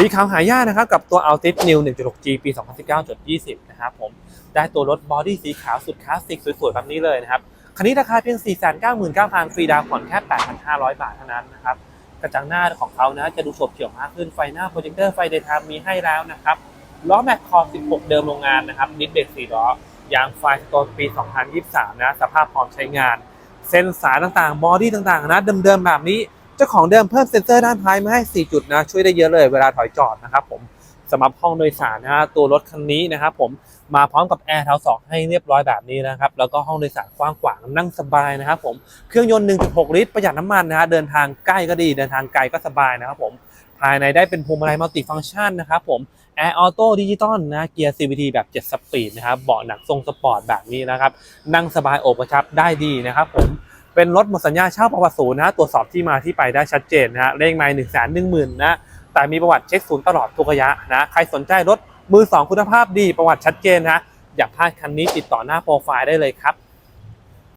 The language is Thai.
สีขาวหายากนะครับ กับตัว Altis New 1.6G ปี 2019.20 นะครับผม ได้ตัวรถบอดี้สีขาวสุดคลาสสิกสวยๆ แบบนี้เลยนะครับ คันนี้ราคาเพียง 499,000 ฟรีดาวน์ผ่อนแค่ 8,500 บาทเท่านั้นนะครับ กระจังหน้าของเขานะจะดูโฉบเฉียวมากขึ้น ไฟหน้าโปรเจคเตอร์ไฟเดย์ไทม์มีให้แล้วนะครับ ล้อแม็กคอร์16 เดิมโรงงานนะครับ ดิสเบรก4ล้อ ยางไฟสโตนปี 2023 นะ สภาพพร้อมใช้งาน เส้นสายต่างๆ บอดี้ต่างๆ นะ เดิมๆ แบบนี้ เจ้าของเดิมเพิ่มเซ็นเซอร์ด้านท้ายมาให้ 4 จุดนะช่วยได้เยอะเลยเวลาถอยจอดนะครับผมสำหรับห้องโดยสารนะฮะตัวรถคันนี้นะครับผมมาพร้อมกับแอร์เท้าสองให้เรียบร้อยแบบนี้นะครับ แล้วก็ห้องโดยสารกว้างขวางนั่งสบายนะครับผมเครื่องยนต์ 1.6 ลิตรประหยัดน้ำมันนะฮะเดินทางใกล้ก็ดีเดินทางไกลก็สบายนะครับผมภายในได้เป็นพวงมาลัยมัลติฟังก์ชันนะครับผมแอร์ออโต้ดิจิตอลนะเกียร์ CVT แบบ 7 สปีดนะครับเบาะหนังทรงสปอร์ตแบบนี้นะครับ นั่งสบายโอบกระชับได้ดีนะครับผม เป็นรถหมดสัญญาเช่าประวัติศูนย์นะตรวจสอบที่มาที่ไปได้ชัดเจนนะเลขไมล์หนึ่งแสนหนึ่งหมื่นนะแต่มีประวัติเช็คศูนย์ตลอดทุกระยะนะใครสนใจรถมือสองคุณภาพดีประวัติชัดเจนนะอยากพลาดคันนี้ติดต่อหน้าโปรไฟล์ได้เลยครับ